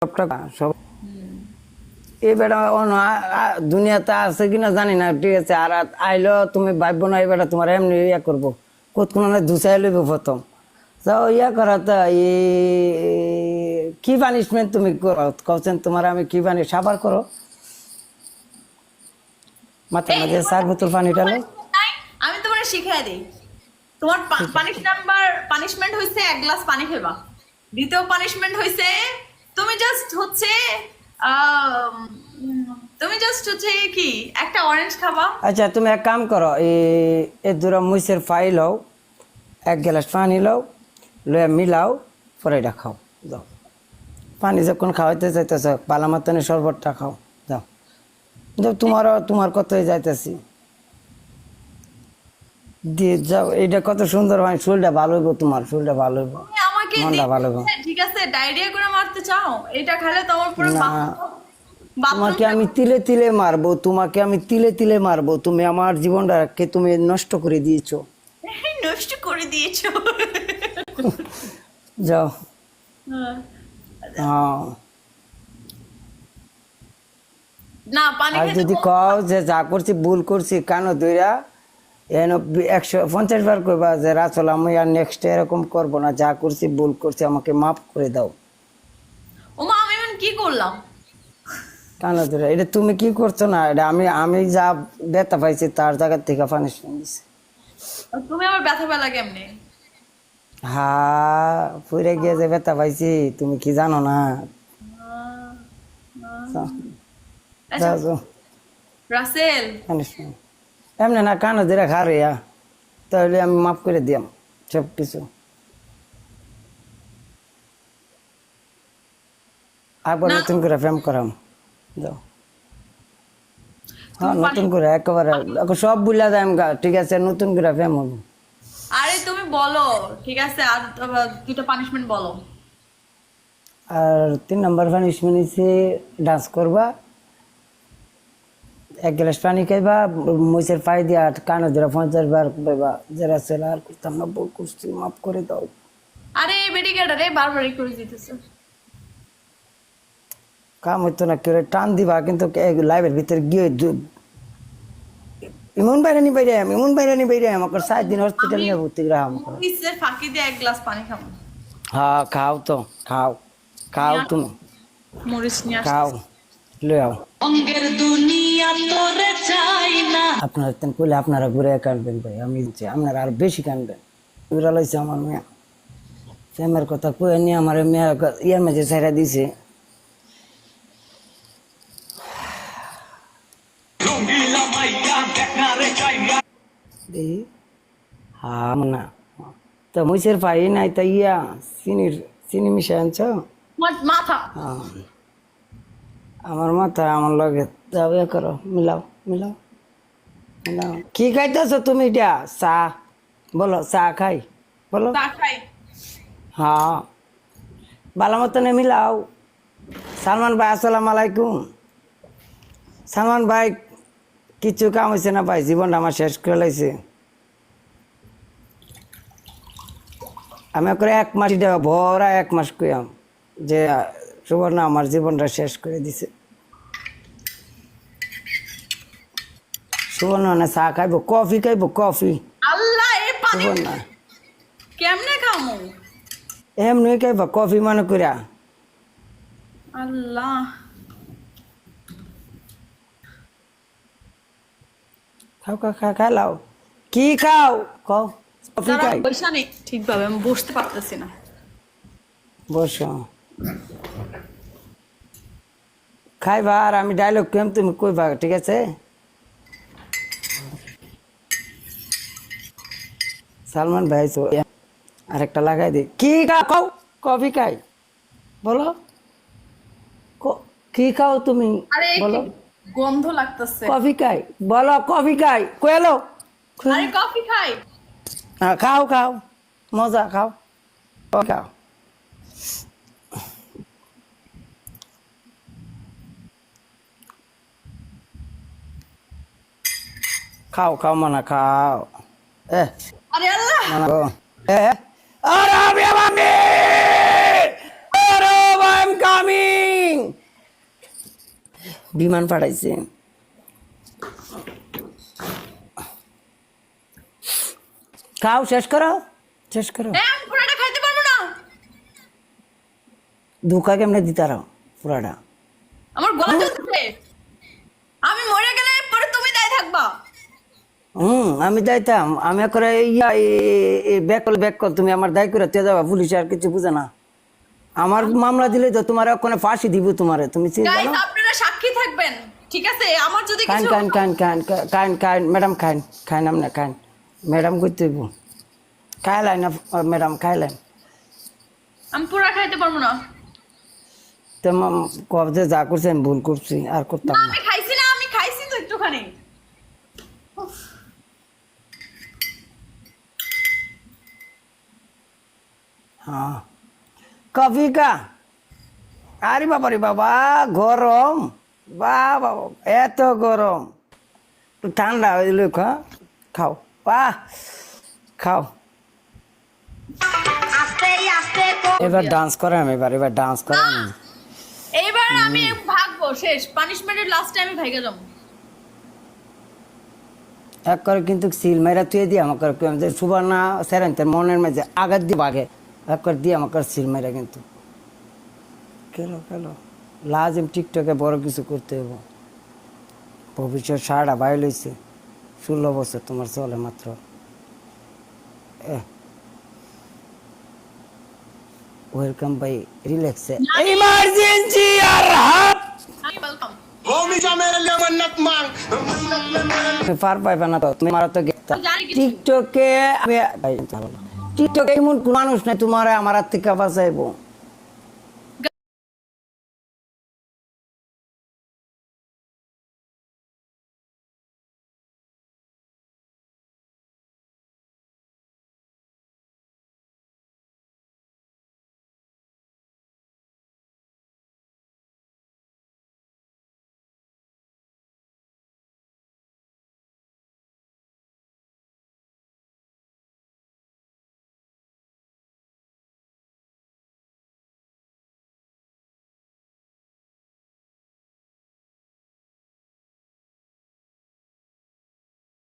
সব টাকা সব। এই বেটা অন্য আ- আ- দুনিয়াতে আছে কিনা জানি না ঠিক আছে আর আইলো তুমি ভাববো না এই বেটা তোমার এমনি ইয়া করব। কতক্ষণ ধুসাই লইব প্রথম। তো ইয়া করা তো কি পানিশমেন্ট তুমি করো কছেন তোমার আমি কি পানি সাবার করো। মাথা মাঝে বোতল পানি ডালো আমি তোমার শিখিয়ে দিই। তোমার পানিশ নাম্বার পানিশমেন্ট হইছে এক গ্লাস পানি খেবা। দ্বিতীয় পানিশমেন্ট হইছে তুমি জাস্ট হচ্ছে তুমি জাস্ট হচ্ছে কি একটা অরেঞ্জ খাবা। আচ্ছা তুমি এক কাম করো এই এ দুরা মুইসের ফাই লও এক গ্লাস পানি লও লয়ে মিলাও পরে এটা খাও যাও। পানি যখন খাওয়াইতে চাইতেছ পালা মাতনে শরবতটা খাও যাও। যাও তোমারও তোমার কতই যাইতেছি। দিয়ে যাও এটা কত সুন্দর হয় শরীরটা ভালো হইব তোমার শরীরটা ভালো হইব। মনটা ভালো হবে। আছে ডায়রিয়া করে মারতে চাও? এটা খেলে তোমার পুরো। তোমাকে আমি তিলে তিলে মারবো তোমাকে আমি তিলে তিলে মারবো তুমি আমার জীবনটাকে তুমি নষ্ট করে দিয়েছ। নষ্ট করে দিয়েছ। যাও। হ্যাঁ। হ্যাঁ। না পানি আর যদি কও যে যা করছি ভুল করছি কেন দুইরা? একশো পঞ্চাশ বার কইবা যে রাসল আমি আর নেক্সট এরকম করব না যা করছি ভুল করছি আমাকে মাফ করে দাও। ওমা আমি এখন কি করলাম? কেন দুইরা এটা তুমি কি করছ না এটা আমি আমি যা ব্যথা পাইছি তার জায়গা থেকে পানিশমেন্ট দিছি। তুমি আমার ব্যথা পেলা কেমনে? হা ফুরে গিয়ে যে ব্যথা পাইছি তুমি কি জানো না? আচ্ছা রাসেল। Punishment। এমনি না কানো দিরা খারে তাহলে আমি মাফ করে দিয়াম সব কিছু আবার নতুন করে প্রেম করাম। যাও। হ্যাঁ নতুন করে একেবারে সব বুলা যায় গা ঠিক আছে নতুন করে প্রেম হব। আরে তুমি বলো ঠিক আছে আর দুটো পানিশমেন্ট বলো। আর তিন নম্বর পানিশমেন্ট হচ্ছে ডান্স করবা। এক গ্লাস পানি খাইবা মহিষের পায়ে দিয়ে আর কানে ধরে পঞ্চাশ বার পাইবা যারা ছেলে আর করতাম না বল করছি মাফ করে দাও। আরে বেডিকেটা রে বারবারই করে দিতেছে। কাম হইতো না কেউ টান দিবা কিন্তু লাইভের ভিতরে গিয়ে ইমন বাইরে নি বাইরে ইমন বাইরে নি বাইরে আমাকে সাত দিন হসপিটাল নিয়ে ভর্তি করা আমাকে ফাঁকি দিয়ে এক গ্লাস পানি খাব। হ্যাঁ খাও তো খাও খাও তুমি। মরিচ নিয়ে খাও। আপনারা তেন কইলে আপনারা ঘুরে কাঁদবেন ভাই আমি যে আপনারা আর বেশি কাঁদবেন ঘুরা লইছে আমার মেয়ে। প্রেমের কথা কয়ে নিয়ে আমার মেয়ে ইয়ার মাঝে ছেড়ে দিছে। হ্যাঁ না। তো মুইসের পাই নাই তা ইয়া চিনির চিনি মিশাই আনছ? মাথা। হ্যাঁ। আমার মাথা আমার লগে যাবে করো মিলাও মিলাও মিলাও। কি খাইতেছ তুমি এটা? চা। বলো চা খাই। বলো। চা খাই। হ্যাঁ। ভালো মতনে মিলাও। সালমান ভাই আসসালাম আলাইকুম। সালমান ভাই কিছু কাম হয়েছে না ভাই? জীবনটা আমার শেষ করে লাইছে। আমি করে এক মাস ভরা এক মাস কইয়াম যে সুবর্ণ আমার জীবনটা শেষ করে দিছে। সুবর্ণ না চা খাইব কফি খাইব কফি। আল্লাহ এ পানি সুবর্ণ। কেমনে খামু? এমনি খাইব কফি মনে করিয়া আল্লাহ। খাও খাও খাও খাও কি খাও? খাও কফি খাই। পয়সা নেই ঠিকভাবে আমি বসতে পারতেছি না। বসো। খাইবা আর আমি ডায়লগ কেম তুমি কইবা ঠিক আছে? সালমান ভাই তো আরেকটা লাগাই দি। কি খাও কফি খাই। বলো। কি খাও তুমি? বলো। গন্ধ লাগতেছে। কফি খাই। বলো কফি খাই। কয়েলো আরে কফি খাই। খাও খাও। মজা খাও। খাও। খাও খাও মানা খাও। এ আরে আল্লাহ! মানা গো এ আরে আমি আমি আরে আই এম কামিং! বিমান পাঠাইছে। খাও শেষ করো। শেষ করো। এ, খাইতে পারব না। ধোকা কেমনে দিতার পুরাটা? আমার গলা চলছে আমি মরে গেলে পরে তুমি দায় থাকবা হুম আমি যাইতাম। আমি করে ইয়া ব্যাক করলে ব্যাক কর তুমি আমার দায় করে তে যাবা পুলিশ আর কিছু বুঝে না। আমার মামলা দিলে তো তোমার ওখানে ফাঁসি দিব তোমারে তুমি গাইস না আপনারা সাক্ষী থাকবেন ঠিক আছে? আমার যদি কিছু খান খান খান খান খান ম্যাডাম খান খান আমনে খান ম্যাডাম করতে হইব। খাইলাই না ম্যাডাম খাইলাই আমি পুরা খাইতে পারব না। তো কবে যা করছি আমি ভুল করছি আর করতাম না, না। আমি খাইছি না আমি খাইছি তো একটুখানি। হ্যাঁ কফি কা আরে বাবা রে বাবা গরম বা বাবা এত গরম একটু ঠান্ডা হয়ে খা খাও বাহ খাও এবার ডান্স করাম এবার এবার ডান্স করাম এইবার আমি ভাগবো শেষ পানিশমেন্টের লাস্টে আমি ভাইগে যাব। এক করে কিন্তু সিল মেরা তুই দিয়ে আমাকে যে সুবর্ণা সেরেন্তের মনের মাঝে আঘাত দিয়ে বাঘে একবার দিয়ে আমাকে সিল মেরা কিন্তু। কেন কেন? লাজিম টিকটকে বড় কিছু করতে হব ভবিষ্যৎ সারাটা বাইর হয়েছে ষোলো বছর তোমার চলে মাত্র। ওয়েলকাম বাই রিল্যাক্সে ইমার্জেন্সি আর হাত! পার না তো তুমি মারা তো টিকটকে টিকটকে এমন মানুষ নাই তোমার আমার হাত থেকে বাঁচাইবো।